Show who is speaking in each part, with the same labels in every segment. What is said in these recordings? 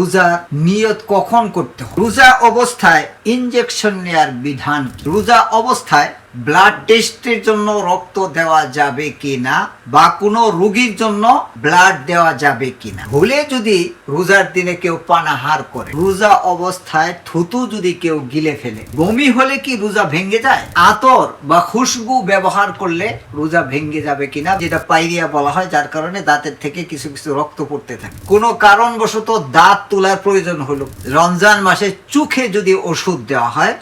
Speaker 1: রোজা নিয়ত কখন করতে হবে রোজা অবস্থায় ইনজেকশন নেয়ার বিধান রোজা অবস্থায় ব্লাড টেস্টের জন্য রক্ত দেওয়া যাবে কি না বা কোনো রুগীর জন্য ব্লাড দেওয়া যাবে কিনা? ভুলে যদি রোজার দিনে কেউ পানাহার করে, রোজা অবস্থায় থুতু যদি কেউ গিলে ফেলে, বমি হলে কি রোজা ভেঙে যায়? আতর বা খুশবু ব্যবহার করলে রোজা ভেঙে যাবে কিনা, যেটা পাইরিয়া বলা হয়, যার কারণে দাঁতের থেকে কিছু কিছু রক্ত পড়তে থাকে। কোনো কারণবশত দাঁত তোলার প্রয়োজন হলো। রমজান মাসে চোখে যদি ওষুধ দেওয়া হয়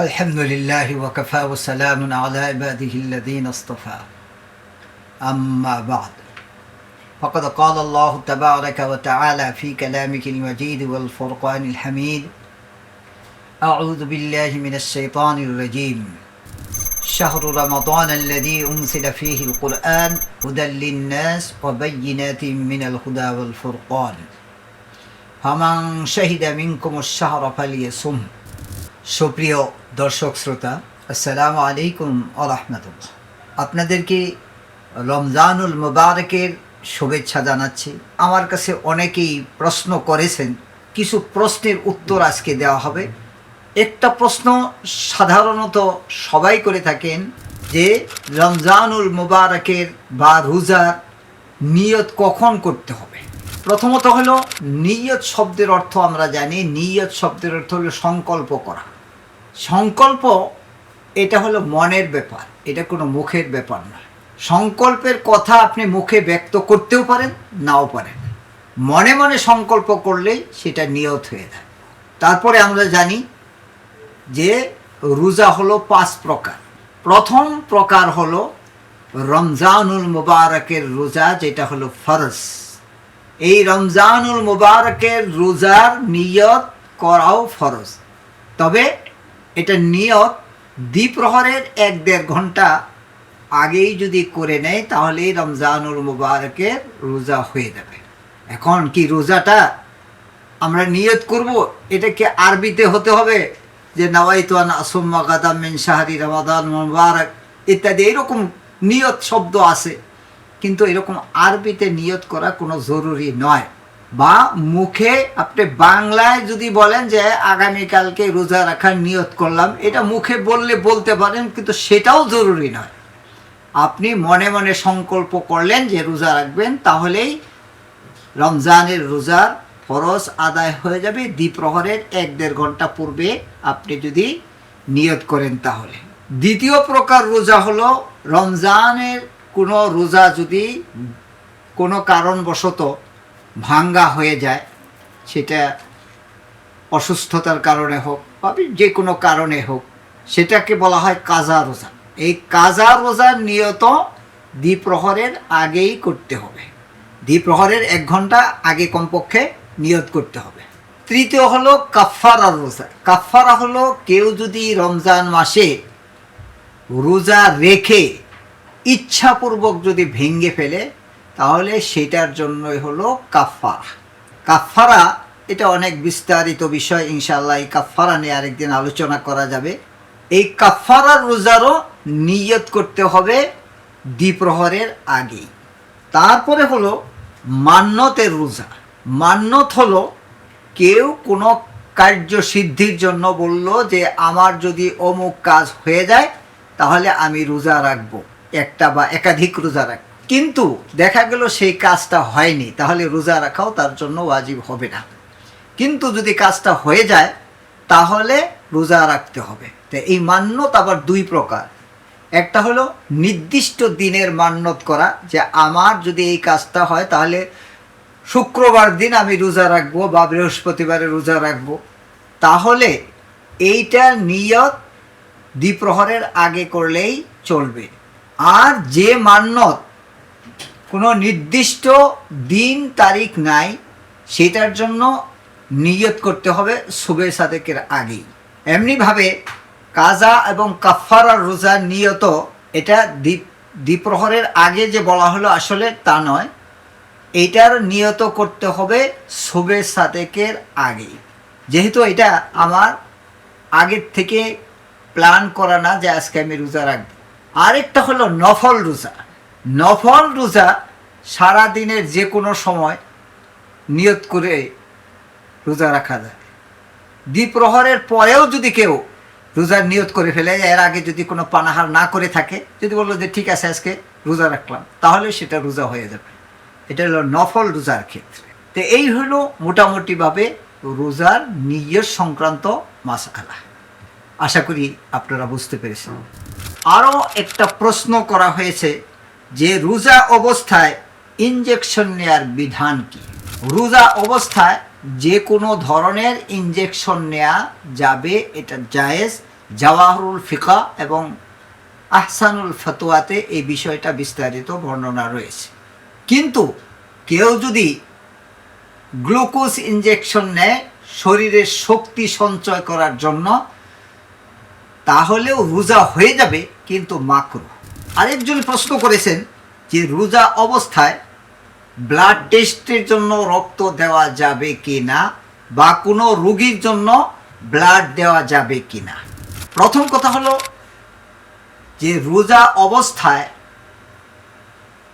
Speaker 1: الحمد لله وكفى وسلام على عباده الذين اصطفى أما بعد فقد قال الله تبارك وتعالى في كلامه المجيد والفرقان الحميد أعوذ بالله من الشيطان الرجيم شهر رمضان الذي أنزل فيه القرآن هدى للناس وبينات من الهدى والفرقان فمن شهد منكم الشهر فليصم সুপ্রিয় দর্শক, শ্রোতা, আসসালামু আলাইকুম আরহামতুল্লাহ আপনাদেরকে রমজানুল মুবারকের শুভেচ্ছা জানাচ্ছি। আমার কাছে অনেকেই প্রশ্ন করেছেন, কিছু প্রশ্নের উত্তর আজকে দেওয়া হবে। একটা প্রশ্ন সাধারণত সবাই করে থাকেন যে, রমজানুল মুবারকের বা রোজার নিয়ত কখন করতে হবে? প্রথমত হলো, নিয়ত শব্দের অর্থ আমরা জানি। নিয়ত শব্দের অর্থ হলো সংকল্প করা। সংকল্প, এটা হলো মনের ব্যাপার, এটা কোনো মুখের ব্যাপার নয় সংকল্পের কথা আপনি মুখে ব্যক্ত করতেও পারেন, নাও পারেন। মনে মনে সংকল্প করলেই সেটা নিয়ত হয়ে যায়। তারপরে আমরা জানি যে রোজা হলো পাঁচ প্রকার। প্রথম প্রকার হলো রমজানুল মুবারকের রোজা, যেটা হলো ফরজ। এই রমজানুল মুবারকের রোজার নিয়ত করাও ফরজ। তবে এটা নিয়ত দ্বিপ্রহরের এক দেড় ঘণ্টা আগেই যদি করে নেয় তাহলে রমজানুল মুবারকের রোজা হয়ে যাবে। এখন কি রোজাটা আমরা নিয়ত করব? এটা কি আরবিতে হতে হবে? যে নওয়াইতান আসম্মা গাদাম মিন শাহরি রমাদান মুবারক, ইত্যাদি, এরকম নিয়ত শব্দ আছে। কিন্তু এরকম আরবিতে নিয়ত করা কোনো জরুরি নয়। বা মুখে আপনি বাংলায় যদি বলেন যে আগামীকালকে রোজা রাখার নিয়ত করলাম, এটা মুখে বললে বলতে পারেন, কিন্তু সেটাও জরুরি নয়। আপনি মনে মনে সংকল্প করলেন যে রোজা রাখবেন, তাহলেই রমজানের রোজার ফরজ আদায় হয়ে যাবে, দ্বিপ্রহরের এক দেড় ঘণ্টা পূর্বে আপনি যদি নিয়ত করেন তাহলে। দ্বিতীয় প্রকার রোজা হলো, রমজানের কোনো রোজা যদি কোনো কারণবশত ভাঙ্গা হয়ে যায়, সেটা অসুস্থতার কারণে হোক বা যে কোনো কারণে হোক, সেটাকে বলা হয় কাজা রোজা। এই কাজা রোজা নিয়ত দ্বিপ্রহরের আগেই করতে হবে। দ্বিপ্রহরের এক ঘণ্টা আগে কমপক্ষে নিয়ত করতে হবে। তৃতীয় হলো কাফারা রোজা। কাফারা হলো কেউ যদি রমজান মাসে রোজা রেখে ইচ্ছাপূর্বক যদি ভেঙে ফেলে তাহলে সেটার জন্যই হলো কাফারা কাফারা এটা অনেক বিস্তারিত বিষয় ইনশাল্লাহ এই কাফারা নিয়ে আরেকদিন আলোচনা করা যাবে। এই কাফারার রোজারও নিয়ত করতে হবে দ্বিপ্রহরের আগেই। তারপরে হলো মান্যতের রোজা। মান্যত হলো কেউ কোনো কার্যসিদ্ধির জন্য বলল যে, আমার যদি অমুক কাজ হয়ে যায়, তাহলে আমি রোজা রাখব। একটা বা একাধিক রোজা রাখব। কিন্তু দেখা গেল সেই কাজটা হয়নি, তাহলে রোজা রাখাও তার জন্য ওয়াজিব হবে না। কিন্তু যদি কাজটা হয়ে যায়, তাহলে রোজা রাখতে হবে। তো এই মান্যত আবার দুই প্রকার। একটা হলো নির্দিষ্ট দিনের মান্যত করা, যে আমার যদি এই কাজটা হয়, তাহলে শুক্রবার দিন আমি রোজা রাখব বা বৃহস্পতিবারে রোজা রাখব। তাহলে এইটা নিয়ত দ্বিপ্রহরের আগে করলেই চলবে। আর যে মান্যত কোনো নির্দিষ্ট দিন, তারিখ নাই, সেটার জন্য নিয়ত করতে হবে সুবে সাদেকের আগেই। এমনিভাবে কাজা এবং কাফারার রোজা নিয়ত, এটা দ্বীপ দ্বিপ্রহরের আগে যে বলা হলো আসলে তা নয়। এইটার নিয়ত করতে হবে সুবে সাদেকের আগেই। যেহেতু এটা আমার আগের থেকে প্ল্যান করা না যে আজকে আমি রোজা রাখব। আরেকটা হলো নফল রোজা। নফল রোজা সারা দিনের যে কোনো সময় নিয়ত করে রোজা রাখা যায়। দ্বিপ্রহরের পরেও যদি কেউ রোজার নিয়ত করে ফেলে, এর আগে যদি কোনো পানাহার না করে থাকে, যদি বলল যে, ঠিক আছে, আজকে রোজা রাখলাম, তাহলে সেটা রোজা হয়ে যাবে। এটা হলো নফল রোজার ক্ষেত্রে। তো এই হলো মোটামুটিভাবে রোজার নিয়ত সংক্রান্ত মাসালা আশা করি আপনারা বুঝতে পেরেছেন। আরও একটা প্রশ্ন করা হয়েছে যে, রোজা অবস্থায় ইনজেকশন নেয়ার বিধান কি? রোজা অবস্থায় যে কোনো ধরনের ইনজেকশন নেওয়া যাবে, এটা জায়েজ। জাওয়াহরুল ফিকা এবং আহসানুল ফতোয়াতে এই বিষয়টা বিস্তারিত বর্ণনা রয়েছে। কিন্তু কেউ যদি গ্লুকোজ ইনজেকশন নেয়, শরীরের শক্তি সঞ্চয় করার জন্য, তাহলেও রোজা হয়ে যাবে, কিন্তু মাকরু। আরেকজন প্রশ্ন করেছেন যে রোজা অবস্থায় ব্লাড টেস্টের জন্য রক্ত দেওয়া যাবে কি না বা কোনো রোগীর জন্য ব্লাড দেওয়া যাবে কি না প্রথম কথা হলো যে রোজা অবস্থায়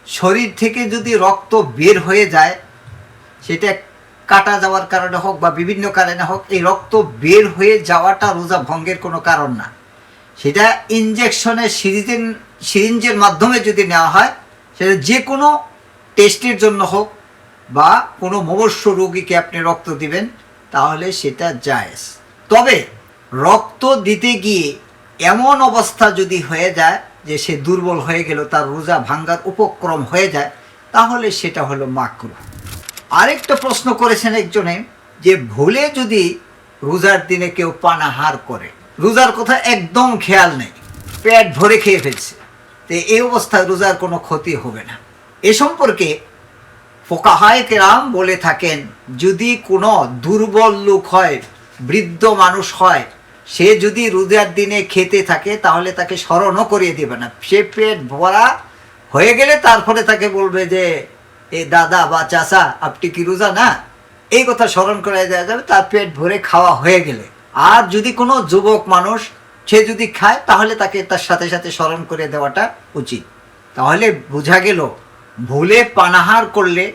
Speaker 1: শরীর থেকে যদি রক্ত বের হয়ে যায়, সেটা কাটা যাওয়ার কারণে হোক বা বিভিন্ন কারণে হোক, এই রক্ত বের হয়ে যাওয়াটা রোজা ভঙ্গের কোনো কারণ না। সেটা ইঞ্জেকশনের সিরিজের, সিরিঞ্জের মাধ্যমে যদি নেওয়া হয় সেটা যে কোনো টেস্টের জন্য হোক বা কোনো মমস্য রোগীকে আপনি রক্ত দিবেন, তাহলে সেটা জায়েজ। তবে রক্ত দিতে গিয়ে এমন অবস্থা যদি হয়ে যায় যে সে দুর্বল হয়ে গেল, তার রোজা ভাঙ্গার উপক্রম হয়ে যায়, তাহলে সেটা হলো মাকরু। আরেকটা প্রশ্ন করেছেন একজনে যে ভুলে যদি রোজার দিনে কেউ পানাহার করে, রোজার কথা একদম খেয়াল নেই, পেট ভরে খেয়ে ফেলছে। এই অবস্থায় রোজার কোনো ক্ষতি হবে না। এ সম্পর্কে ফোকাহায় কেরাম বলে থাকেন, যদি কোনো দুর্বল লোক হয়, বৃদ্ধ মানুষ হয়, সে যদি রোজার দিনে খেতে থাকে, তাহলে তাকে স্মরণও করিয়ে দেবে না। সে পেট ভরা হয়ে গেলে তারপরে তাকে বলবে যে, এ দাদা বা চাচা, আপনি কি রোজা না? এই কথা স্মরণ করে দেওয়া যাবে, তার পেট ভরে খাওয়া হয়ে গেলে। আর যদি কোনো যুবক মানুষ সে যদি খায়, তাহলে তাকে তার সাথে সাথে স্মরণ করে দেওয়াটা উচিত। তাহলে বোঝা গেল, ভুলে পানাহার করলে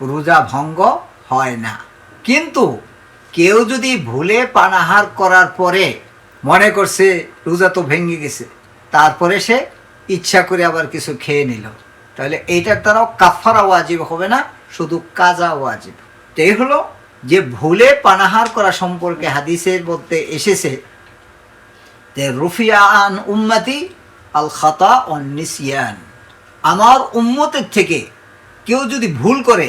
Speaker 1: রোজা ভঙ্গ হয় না। কিন্তু কেউ যদি ভুলে পানাহার করার পরে মনে করছে রোজা তো ভেঙে গেছে, তারপরে সে ইচ্ছা করে আবার কিছু খেয়ে নিল, তাহলে এইটার দ্বারাও কাফারা ওয়াজিব হবে না, শুধু কাজা ওয়াজিব। এই হলো যে ভুলে পানাহার করা সম্পর্কে হাদিসের মধ্যে এসেছে যে রুফিয়া আন উম্মাতি আল খাতা অনিসিয়ান আমার উম্মতের থেকে কেউ যদি ভুল করে,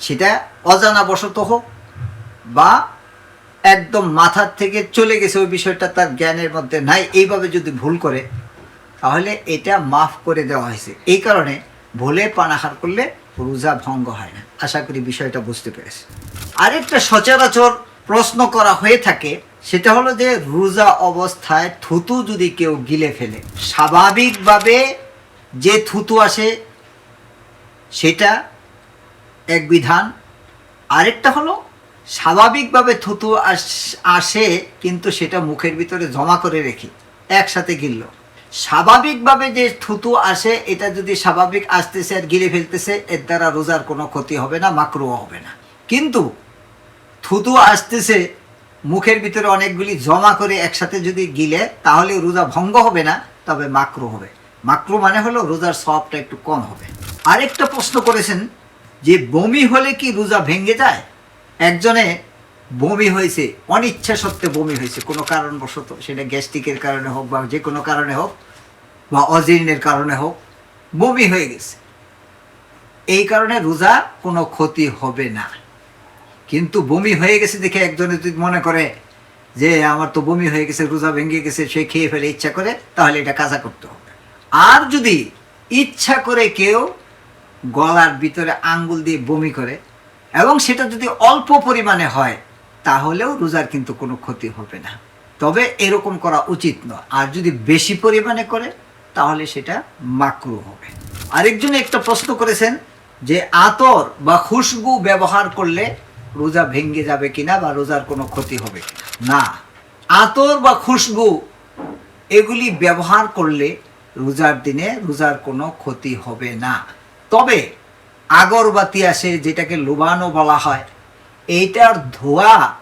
Speaker 1: সেটা অজানা বশত হোক বা একদম মাথার থেকে চলে গেছে ওই বিষয়টা, তার জ্ঞানের মধ্যে নাই, এইভাবে যদি ভুল করে, তাহলে এটা মাফ করে দেওয়া হয়েছে। এই কারণে ভুলে পানাহার করলে রোজা ভঙ্গ হয় না। আশা করি বিষয়টা বুঝতে পেরেছি। আরেকটা সচরাচর প্রশ্ন করা হয়ে থাকে সেটা হলো যে রোজা অবস্থায় থুতু যদি কেউ গিলে ফেলে, স্বাভাবিকভাবে যে থুতু আসে, সেটা এক বিধান। আরেকটা হলো, স্বাভাবিকভাবে থুতু আস- কিন্তু সেটা মুখের ভিতরে জমা করে রেখে একসাথে গিলল। স্বাভাবিকভাবে যে থুতু আসে, এটা যদি স্বাভাবিক আসতেছে আর গিলে ফেলতেছে, এর দ্বারা রোজার কোনো ক্ষতি হবে না মাকরুও হবে না। কিন্তু থুতু আসতেছে মুখের ভিতরে অনেকগুলি জমা করে একসাথে যদি গিলে, তাহলে রোজা ভঙ্গ হবে না, তবে মাকরু হবে। মাকরু মানে হলো রোজার সবটা একটু কম হবে। আরেকটা প্রশ্ন করেছেন যে, বমি হলে কি রোজা ভেঙে যায়? একজনে, বমি হয়েছে, অনিচ্ছা সত্ত্বে বমি হয়েছে, কোনো কারণবশত, সেটা গ্যাস্ট্রিকের কারণে হোক বা যে কোনো কারণে হোক, বা অজীর্ণের কারণে হোক, বমি হয়ে গেছে। এই কারণে রোজা কোনো ক্ষতি হবে না। কিন্তু বমি হয়ে গেছে দেখে একজনে যদি মনে করে যে আমার তো বমি হয়ে গেছে, রোজা ভেঙে গেছে, সে খেয়ে ফেলে ইচ্ছা করে, তাহলে এটা কাজা করতে হবে। আর যদি ইচ্ছা করে কেউ গলার ভিতরে আঙ্গুল দিয়ে বমি করে এবং সেটা যদি অল্প পরিমাণে হয়, তাহলেও রোজার কিন্তু কোনো ক্ষতি হবে না। তবে এরকম করা উচিত নয়। আর যদি বেশি পরিমাণে করে, তাহলে সেটা মাকরু হবে। আরেকজন একটা প্রশ্ন করেছেন যে আতর বা খুশবু ব্যবহার করলে রোজা ভেঙ্গে যাবে কিনা বা রোজার কোনো ক্ষতি হবে? না। আতর বা খুশবু, এগুলি ব্যবহার করলে রোজার দিনে রোজার কোনো ক্ষতি হবে না। তবে আগরবাতি আসে, যেটাকে লোবানো বলা হয়। এইটার ধোয়া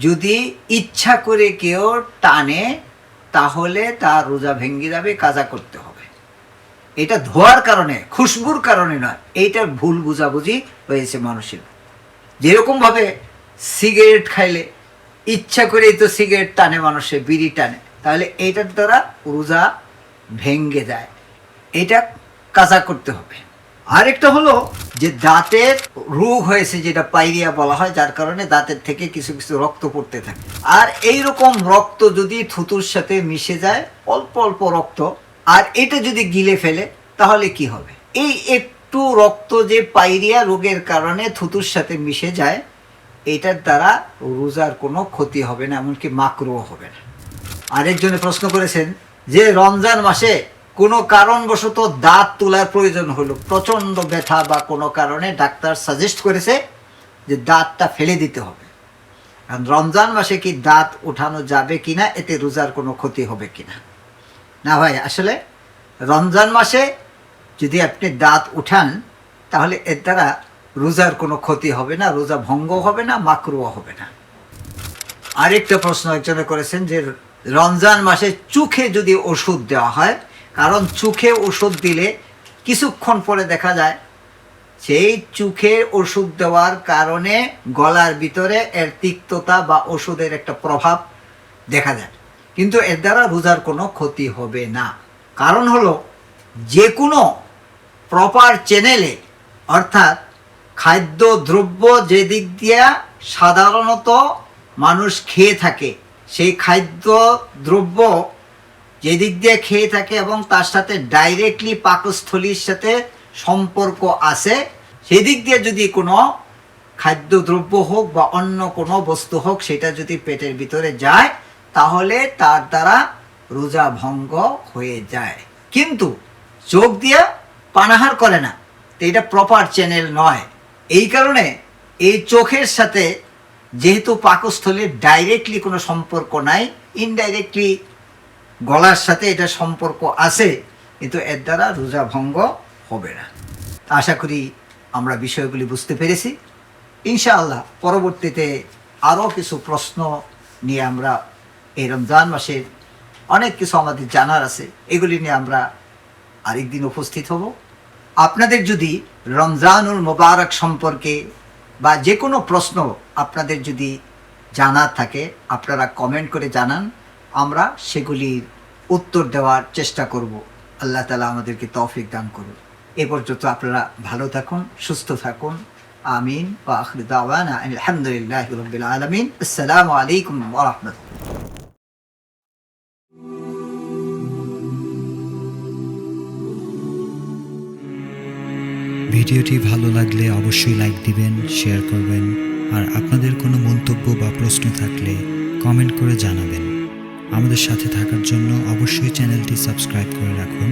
Speaker 1: যদি ইচ্ছা করে কেউ টানে, তাহলে তার রোজা ভেঙে যাবে, কাজা করতে হবে। এটা ধোয়ার কারণে, খুশবুর কারণে নয়। এইটার ভুল বুঝাবুঝি হয়েছে মানুষের। যেরকম ভাবে সিগারেট খাইলে ইচ্ছা করেই তো সিগারেট টানে মানুষে, বিড়ি টানে, তাহলে এইটার দ্বারা রোজা ভেঙ্গে যায়। এটা কাজা করতে হবে। আরেকটা হলো যে দাঁতের রোগ হয়েছে যেটা পাইরিয়া বলা হয়, যার কারণে দাঁতের থেকে কিছু কিছু রক্ত পড়তে থাকে। আর এই রকম রক্ত যদি থুতুর সাথে মিশে যায়, অল্প অল্প রক্ত, আর এটা যদি গিলে ফেলে, তাহলে কি হবে? এই একটু রক্ত যে পাইরিয়া রোগের কারণে থুতুর সাথে মিশে যায়, এটার দ্বারা রোজার কোনো ক্ষতি হবে না, এমনকি মাকরুও হবে না। আরেকজনে প্রশ্ন করেছেন যে, রমজান মাসে কোনো কারণবশত দাঁত তোলার প্রয়োজন হলো, প্রচণ্ড ব্যথা বা কোনো কারণে ডাক্তার সাজেস্ট করেছে যে দাঁতটা ফেলে দিতে হবে। কারণ রমজান মাসে কি দাঁত উঠানো যাবে কিনা, এতে রোজার কোনো ক্ষতি হবে কিনা? না ভাই, আসলে রমজান মাসে যদি আপনি দাঁত উঠান, তাহলে এর দ্বারা রোজার কোনো ক্ষতি হবে না, রোজা ভঙ্গ হবে না, মাকরুও হবে না। আরেকটা প্রশ্ন একজনে করেছেন যে, রমজান মাসে চোখে যদি ওষুধ দেওয়া হয়, কারণ চোখে ওষুধ দিলে কিছুক্ষণ পরে দেখা যায়, সেই চোখে ওষুধ দেওয়ার কারণে গলার ভিতরে এর তিক্ততা বা ওষুধের একটা প্রভাব দেখা যায়। কিন্তু এর দ্বারা রোজার কোনো ক্ষতি হবে না। কারণ হলো, যে কোনো প্রপার চ্যানেলে অর্থাৎ খাদ্য, দ্রব্য যে দিক দিয়া সাধারণত মানুষ খেয়ে থাকে, সেই খাদ্য, দ্রব্য যে দিয়ে খেয়ে থাকে এবং তার সাথে ডাইরেক্টলি পাকস্থলীর সাথে সম্পর্ক আছে সেদিক দিয়ে যদি কোনো খাদ্যদ্রব্য হোক বা অন্য কোনো বস্তু হোক, সেটা যদি পেটের ভিতরে যায়, তাহলে তার দ্বারা রোজা ভঙ্গ হয়ে যায়। কিন্তু চোখ দিয়ে পানাহার করে না। তো এটা প্রপার চ্যানেল নয়। এই কারণে এই চোখের সাথে যেহেতু পাকস্থলীর ডাইরেক্টলি কোনো সম্পর্ক নাই ইনডাইরেক্টলি গলার সাথে এটা সম্পর্ক আছে, কিন্তু এর দ্বারা রোজা ভঙ্গ হবে না। আশা করি আমরা বিষয়গুলি বুঝতে পেরেছি। ইনশাআল্লাহ পরবর্তীতে আরও কিছু প্রশ্ন নিয়ে আমরা এই রমজান মাসের অনেক কিছু আমাদের জানার আছে। এগুলি নিয়ে আমরা আরেকদিন উপস্থিত হব। আপনাদের যদি রমজানুল মোবারক সম্পর্কে বা যে কোনো প্রশ্ন আপনাদের যদি জানার থাকে, আপনারা কমেন্ট করে জানান, আমরা সেগুলির উত্তর দেওয়ার চেষ্টা করব। আল্লাহ তালা আমাদেরকে তৌফিক দান করুন এ পর্যন্ত আপনারা ভালো থাকুন, সুস্থ থাকুন। আমিন। আলহামদুলিল্লাহ আলমিন। আসসালামু আলাইকুম ওরহমতুল্লাহ
Speaker 2: ভিডিওটি ভালো লাগলে অবশ্যই লাইক দিবেন, শেয়ার করবেন, আর আপনাদের কোনো মন্তব্য বা প্রশ্ন থাকলে কমেন্ট করে জানাবেন। আমাদের সাথে থাকার জন্য অবশ্যই চ্যানেলটি সাবস্ক্রাইব করে রাখুন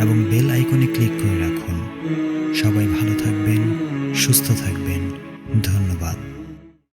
Speaker 2: এবং বেল আইকনে ক্লিক করে রাখুন। সবাই ভালো থাকবেন, সুস্থ থাকবেন। ধন্যবাদ।